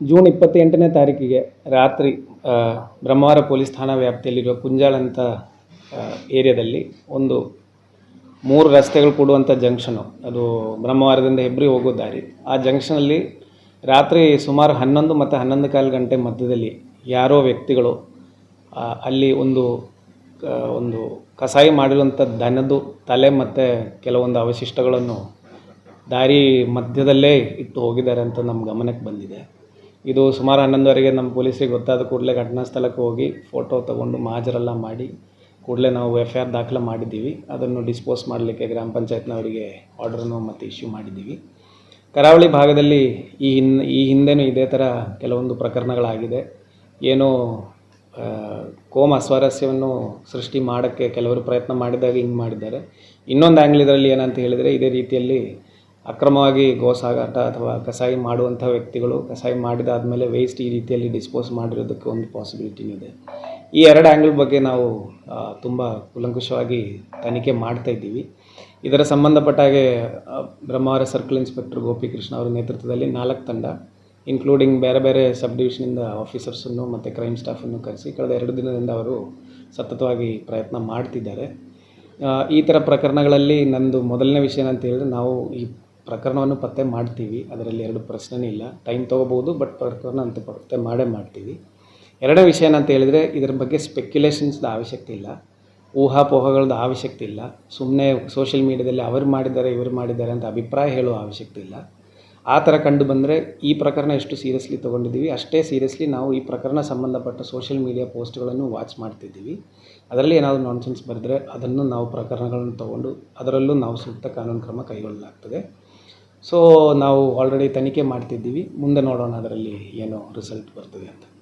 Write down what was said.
June ಇಪ್ಪತ್ತೆಂಟನೇ ತಾರೀಕಿಗೆ ರಾತ್ರಿ ಬ್ರಹ್ಮವಾರ ಪೊಲೀಸ್ ಠಾಣಾ ವ್ಯಾಪ್ತಿಯಲ್ಲಿರುವ ಕುಂಜಾಳ ಅಂತ ಏರಿಯಾದಲ್ಲಿ ಒಂದು ಮೂರು ರಸ್ತೆಗಳು ಕೂಡುವಂಥ ಜಂಕ್ಷನು. ಅದು ಬ್ರಹ್ಮವಾರದಿಂದ ಹೆಬ್ರಿ ಹೋಗೋ ದಾರಿ. ಆ ಜಂಕ್ಷನಲ್ಲಿ ರಾತ್ರಿ ಸುಮಾರು ಹನ್ನೊಂದು ಮತ್ತು ಹನ್ನೊಂದು ಕಾಲು ಗಂಟೆ ಮಧ್ಯದಲ್ಲಿ ಯಾರೋ ವ್ಯಕ್ತಿಗಳು ಅಲ್ಲಿ ಒಂದು ಒಂದು ಕಸಾಯಿ ಮಾಡಿರುವಂಥ ದನದ್ದು ತಲೆ ಮತ್ತು ಕೆಲವೊಂದು ಅವಶಿಷ್ಟಗಳನ್ನು ದಾರಿ ಮಧ್ಯದಲ್ಲೇ ಇಟ್ಟು ಹೋಗಿದ್ದಾರೆ ಅಂತ ನಮ್ಮ ಗಮನಕ್ಕೆ ಬಂದಿದೆ. ಇದು ಸುಮಾರು ಹನ್ನೊಂದುವರೆಗೆ ನಮ್ಮ ಪೊಲೀಸಿಗೆ ಗೊತ್ತಾದ ಕೂಡಲೇ ಘಟನಾ ಸ್ಥಳಕ್ಕೆ ಹೋಗಿ ಫೋಟೋ ತಗೊಂಡು ಮಾಜರೆಲ್ಲ ಮಾಡಿ ಕೂಡಲೇ ನಾವು ಎಫ್ ಐ ಆರ್ ದಾಖಲೆ ಮಾಡಿದ್ದೀವಿ. ಅದನ್ನು ಡಿಸ್ಪೋಸ್ ಮಾಡಲಿಕ್ಕೆ ಗ್ರಾಮ ಪಂಚಾಯತ್ನವರಿಗೆ ಆರ್ಡ್ರನ್ನು ಮತ್ತು ಇಶ್ಯೂ ಮಾಡಿದ್ದೀವಿ. ಕರಾವಳಿ ಭಾಗದಲ್ಲಿ ಈ ಹಿನ್, ಈ ಹಿಂದೆನೂ ಇದೇ ಥರ ಕೆಲವೊಂದು ಪ್ರಕರಣಗಳಾಗಿದೆ. ಏನೋ ಕೋಮ ಅಸ್ವಾರಸ್ಯವನ್ನು ಸೃಷ್ಟಿ ಮಾಡೋಕ್ಕೆ ಕೆಲವರು ಪ್ರಯತ್ನ ಮಾಡಿದಾಗ ಹಿಂಗೆ ಮಾಡಿದ್ದಾರೆ. ಇನ್ನೊಂದು ಆ್ಯಂಗ್ಲ್ ಇದರಲ್ಲಿ ಏನಂತ ಹೇಳಿದರೆ ಇದೇ ರೀತಿಯಲ್ಲಿ ಅಕ್ರಮವಾಗಿ ಗೋಸಾಗಾಟ ಅಥವಾ ಕಸಾಯಿ ಮಾಡುವಂಥ ವ್ಯಕ್ತಿಗಳು ಕಸಾಯಿ ಮಾಡಿದಾದಮೇಲೆ ವೇಸ್ಟ್ ಈ ರೀತಿಯಲ್ಲಿ ಡಿಸ್ಪೋಸ್ ಮಾಡಿರೋದಕ್ಕೆ ಒಂದು ಪಾಸಿಬಿಲಿಟಿನೂ ಇದೆ. ಈ ಎರಡು ಆ್ಯಂಗಲ್ ಬಗ್ಗೆ ನಾವು ತುಂಬ ಕುಲಂಕುಷವಾಗಿ ತನಿಖೆ ಮಾಡ್ತಾ ಇದ್ದೀವಿ. ಇದರ ಸಂಬಂಧಪಟ್ಟ ಹಾಗೆ ಬ್ರಹ್ಮಾವರ ಸರ್ಕಲ್ ಇನ್ಸ್ಪೆಕ್ಟರ್ ಗೋಪಿಕೃಷ್ಣ ಅವರ ನೇತೃತ್ವದಲ್ಲಿ ನಾಲ್ಕು ತಂಡ ಇನ್ಕ್ಲೂಡಿಂಗ್ ಬೇರೆ ಬೇರೆ ಸಬ್ ಡಿವಿಷನಿಂದ ಆಫೀಸರ್ಸನ್ನು ಮತ್ತು ಕ್ರೈಮ್ ಸ್ಟಾಫನ್ನು ಕರೆಸಿ ಕಳೆದ ಎರಡು ದಿನದಿಂದ ಅವರು ಸತತವಾಗಿ ಪ್ರಯತ್ನ ಮಾಡ್ತಿದ್ದಾರೆ. ಈ ಥರ ಪ್ರಕರಣಗಳಲ್ಲಿ ನಂದು ಮೊದಲನೇ ವಿಷಯ ಏನಂತ ಹೇಳಿದ್ರೆ ನಾವು ಈ ಪ್ರಕರಣವನ್ನು ಪತ್ತೆ ಮಾಡ್ತೀವಿ. ಅದರಲ್ಲಿ ಎರಡು ಪ್ರಶ್ನೆನೇ ಇಲ್ಲ. ಟೈಮ್ ತೊಗೋಬೋದು ಬಟ್ ಪ್ರಕರಣ ಅಂತ ಪತ್ತೆ ಮಾಡೇ ಮಾಡ್ತೀವಿ. ಎರಡನೇ ವಿಷಯ ಏನಂತ ಹೇಳಿದರೆ, ಇದರ ಬಗ್ಗೆ ಸ್ಪೆಕ್ಯುಲೇಷನ್ಸ್ದು ಅವಶ್ಯಕತೆ ಇಲ್ಲ. ಊಹಾಪೋಹಗಳದ್ದು ಅವಶ್ಯಕತೆ ಇಲ್ಲ. ಸುಮ್ಮನೆ ಸೋಷಿಯಲ್ ಮೀಡ್ಯಾದಲ್ಲಿ ಅವರು ಮಾಡಿದ್ದಾರೆ, ಇವರು ಮಾಡಿದ್ದಾರೆ ಅಂತ ಅಭಿಪ್ರಾಯ ಹೇಳುವ ಅವಶ್ಯಕತೆ ಇಲ್ಲ. ಆ ಥರ ಕಂಡು ಬಂದರೆ ಈ ಪ್ರಕರಣ ಎಷ್ಟು ಸೀರಿಯಸ್ಲಿ ತೊಗೊಂಡಿದ್ದೀವಿ, ಅಷ್ಟೇ ಸೀರಿಯಸ್ಲಿ ನಾವು ಈ ಪ್ರಕರಣ ಸಂಬಂಧಪಟ್ಟ ಸೋಷಿಯಲ್ ಮೀಡಿಯಾ ಪೋಸ್ಟ್ಗಳನ್ನು ವಾಚ್ ಮಾಡ್ತಿದ್ದೀವಿ. ಅದರಲ್ಲಿ ಏನಾದರೂ ನಾನ್ಸೆನ್ಸ್ ಬರೆದ್ರೆ ಅದನ್ನು ನಾವು ಪ್ರಕರಣಗಳನ್ನು ತಗೊಂಡು, ಅದರಲ್ಲೂ ನಾವು ಸೂಕ್ತ ಕಾನೂನು ಕ್ರಮ ಕೈಗೊಳ್ಳಲಾಗ್ತದೆ. ಸೊ ನಾವು ಆಲ್ರೆಡಿ ತನಿಖೆ ಮಾಡ್ತಿದ್ದೀವಿ. ಮುಂದೆ ನೋಡೋಣ ಅದರಲ್ಲಿ ಏನು ರಿಸಲ್ಟ್ ಬರ್ತದೆ ಅಂತ.